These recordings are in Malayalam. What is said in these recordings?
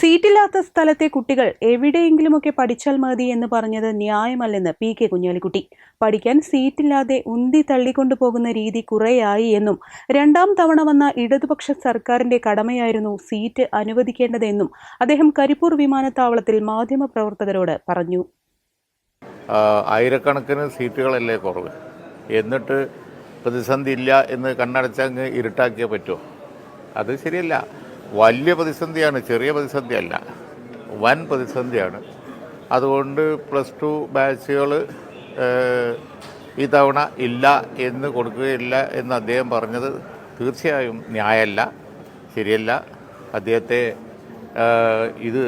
സീറ്റില്ലാത്ത സ്ഥലത്തെ കുട്ടികൾ എവിടെയെങ്കിലുമൊക്കെ പഠിച്ചാൽ മതി എന്ന് പറഞ്ഞത് ന്യായമല്ലെന്ന് പി കെ കുഞ്ഞാലിക്കുട്ടി. പഠിക്കാൻ സീറ്റില്ലാതെ ഉന്തി തള്ളിക്കൊണ്ടു പോകുന്ന രീതി കുറേയായി എന്നും രണ്ടാം തവണ വന്ന ഇടതുപക്ഷ സർക്കാരിന്റെ കടമയായിരുന്നു സീറ്റ് അനുവദിക്കേണ്ടതെന്നും അദ്ദേഹം കരിപ്പൂർ വിമാനത്താവളത്തിൽ മാധ്യമപ്രവർത്തകരോട് പറഞ്ഞു. ആയിരക്കണക്കിന് സീറ്റുകളല്ലേ കുറവ്. എന്നിട്ട് പ്രതിസന്ധി ഇല്ല എന്ന് കണ്ണടച്ചങ്ങ് ഇരുട്ടാക്കിയേ പറ്റുമോ അത് ശരിയല്ല. വലിയ പ്രതിസന്ധിയാണ് ചെറിയ പ്രതിസന്ധിയല്ല. വൻ പ്രതിസന്ധിയാണ്. അതുകൊണ്ട് പ്ലസ് ടു ബാച്ചുകൾ ഈ തവണ ഇല്ല എന്ന് കൊടുക്കുകയില്ല എന്ന് അദ്ദേഹം പറഞ്ഞത് തീർച്ചയായും ന്യായമല്ല ശരിയല്ല. അദ്ദേഹത്തെ ഇത്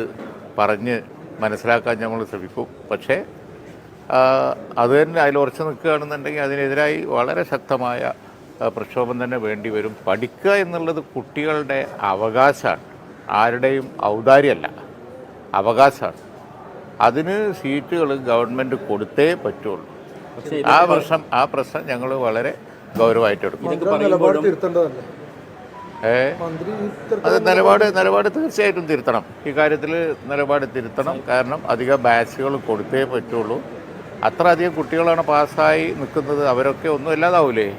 പറഞ്ഞ് മനസ്സിലാക്കാൻ നമ്മൾ ശ്രമിക്കും. പക്ഷേ അത് തന്നെ അതിൽ ഉറച്ചു നിൽക്കുകയാണെന്നുണ്ടെങ്കിൽ അതിനെതിരായി വളരെ ശക്തമായ പ്രക്ഷോഭം തന്നെ വേണ്ടി വരും. പഠിക്കുക എന്നുള്ളത് കുട്ടികളുടെ അവകാശമാണ്. ആരുടെയും ഔദാര്യമല്ല. അവകാശമാണ്. അതിന് സീറ്റുകൾ ഗവൺമെന്റ് കൊടുത്തേ പറ്റുള്ളൂ. ആ പ്രശ്നം ആ പ്രശ്നം ഞങ്ങൾ വളരെ ഗൗരവമായിട്ട് എടുക്കും. അത് നിലപാട് നിലപാട് തീർച്ചയായിട്ടും തിരുത്തണം. ഇക്കാര്യത്തിൽ നിലപാട് തിരുത്തണം. കാരണം അധികം ബാച്ചുകൾ കൊടുത്തേ പറ്റുള്ളൂ. അത്ര അധികം കുട്ടികളാണ് പാസ്സായി നിൽക്കുന്നത്. അവരൊക്കെ ഒന്നും ഇല്ലാതാവൂലേ?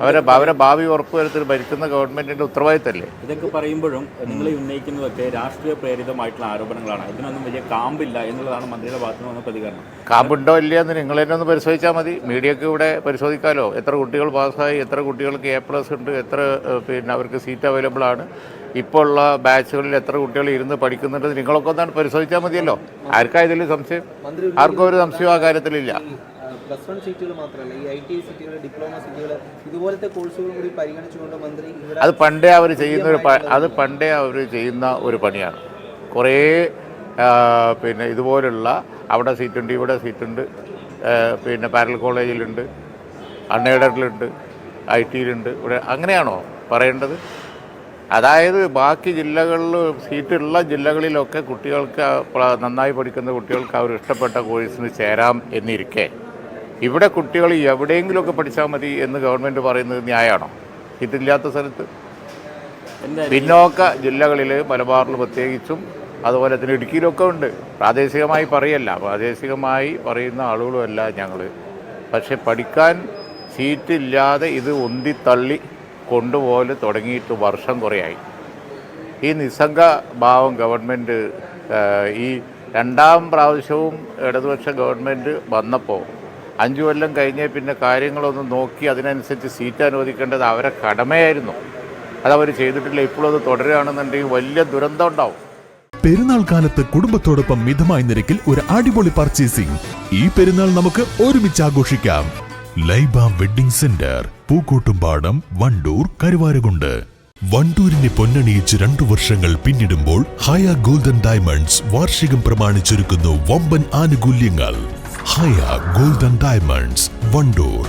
അവരെ അവരെ ഭാവി ഉറപ്പുവരുത്തിൽ ഭരിക്കുന്ന ഗവൺമെന്റിന്റെ ഉത്തരവാദിത്തല്ലേ? ഇതൊക്കെ പറയുമ്പോഴും നിങ്ങൾ ഉന്നയിക്കുന്നതൊക്കെ രാഷ്ട്രീയ പ്രേരിതമായിട്ടുള്ള ആരോപണങ്ങളാണ്. ഇതിനൊന്നും വലിയ കാമ്പില്ല എന്നുള്ളതാണ് മന്ത്രിയുടെ ഭാഗത്തു നിന്ന് പ്രതികരണം. കാമ്പുണ്ടോ ഇല്ലയെന്ന് നിങ്ങൾ തന്നെ ഒന്ന് പരിശോധിച്ചാൽ മതി. മീഡിയക്ക് ഇവിടെ പരിശോധിക്കാലോ. എത്ര കുട്ടികൾ പാസ്സായി എത്ര കുട്ടികൾക്ക് എ പ്ലസ് ഉണ്ട് എത്ര പിന്നെ അവർക്ക് സീറ്റ് അവൈലബിൾ ആണ്. ഇപ്പോൾ ഉള്ള ബാച്ചുകളിൽ എത്ര കുട്ടികൾ ഇരുന്ന് പഠിക്കുന്നുണ്ടെന്ന് നിങ്ങളൊക്കെ ഒന്നാണ് പരിശോധിച്ചാൽ മതിയല്ലോ. ആർക്കാ ഇതിൽ സംശയം? ആർക്കും ഒരു സംശയം ആ കാര്യത്തിലില്ല. പ്ലസ് വൺ സീറ്റുകൾ മാത്രമല്ല ഈ ഐ ടി സീറ്റുകൾ ഡിപ്ലോമ സീറ്റുകൾ ഇതുപോലത്തെ കോഴ്സുകൾ കൂടി പരിഗണിച്ചുകൊണ്ട് മന്ത്രി അത് പണ്ടേ അവർ ചെയ്യുന്ന ഒരു അത് പണ്ടേ അവർ ചെയ്യുന്ന ഒരു പണിയാണ്. കുറേ പിന്നെ ഇതുപോലുള്ള അവിടെ സീറ്റുണ്ട് ഇവിടെ സീറ്റുണ്ട് പിന്നെ പാരൽ കോളേജിലുണ്ട് അൺഎയ്ഡഡിലുണ്ട് ഐ ടിയിലുണ്ട് ഇവിടെ അങ്ങനെയാണോ പറയേണ്ടത്? അതായത് ബാക്കി ജില്ലകളിൽ സീറ്റുള്ള ജില്ലകളിലൊക്കെ കുട്ടികൾക്ക് നന്നായി പഠിക്കുന്ന കുട്ടികൾക്ക് അവർ ഇഷ്ടപ്പെട്ട കോഴ്സിന് ചേരാം എന്നിരിക്കെ. ഇവിടെ കുട്ടികൾ എവിടെയെങ്കിലുമൊക്കെ പഠിച്ചാൽ മതി എന്ന് ഗവൺമെന്റ് പറയുന്നത് ന്യായമാണോ? ഇതില്ലാത്ത സ്ഥലത്ത്? പിന്നോക്ക ജില്ലകളിൽ മലബാറിൽ പ്രത്യേകിച്ചും അതുപോലെ തന്നെ ഇടുക്കിയിലൊക്കെ ഉണ്ട്. പ്രാദേശികമായി പറയല്ല. പ്രാദേശികമായി പറയുന്ന ആളുകളുമല്ല ഞങ്ങൾ പക്ഷെ പഠിക്കാൻ സീറ്റില്ലാതെ ഇത് ഉന്തിത്തള്ളി കൊണ്ടുപോലെ തുടങ്ങിയിട്ട് വർഷം കുറയായി. ഈ നിസ്സംഗ ഭാവം ഗവൺമെന്റ് ഈ രണ്ടാം പ്രാവശ്യവും ഇടതുപക്ഷ ഗവൺമെന്റ് വന്നപ്പോൾ അഞ്ചു കൊല്ലം കഴിഞ്ഞേ പിന്നെ കാര്യങ്ങളൊന്ന് നോക്കി അതിനനുസരിച്ച് സീറ്റ് അനുവദിക്കേണ്ടത് അവരെ കടമയായിരുന്നു. അതവർ ചെയ്തിട്ടില്ല. ഇപ്പോഴും അത് തുടരുകയാണെന്നുണ്ടെങ്കിൽ വലിയ ദുരന്തം ഉണ്ടാവും. പെരുന്നാൾ കാലത്ത് കുടുംബത്തോടൊപ്പം മിതമായ നിരക്കിൽ ഒരു അടിപൊളി പർച്ചേസിംഗ് ഈ പെരുന്നാൾ നമുക്ക് ഒരുമിച്ച് ആഘോഷിക്കാം. Laiba wedding centre Pookkottumpadam Wandoor Karuvarakundu. വണ്ടൂരിനെ പൊന്നണിയിച്ച് രണ്ടു വർഷങ്ങൾ പിന്നിടുമ്പോൾ ഹയ ഗോൾഡൻ ഡയമണ്ട്സ് വാർഷികം പ്രമാണിച്ചൊരുക്കുന്നു വമ്പൻ ആനുകൂല്യങ്ങൾ. ഹയ ഗോൾഡൻ ഡയമണ്ട്സ് വണ്ടൂർ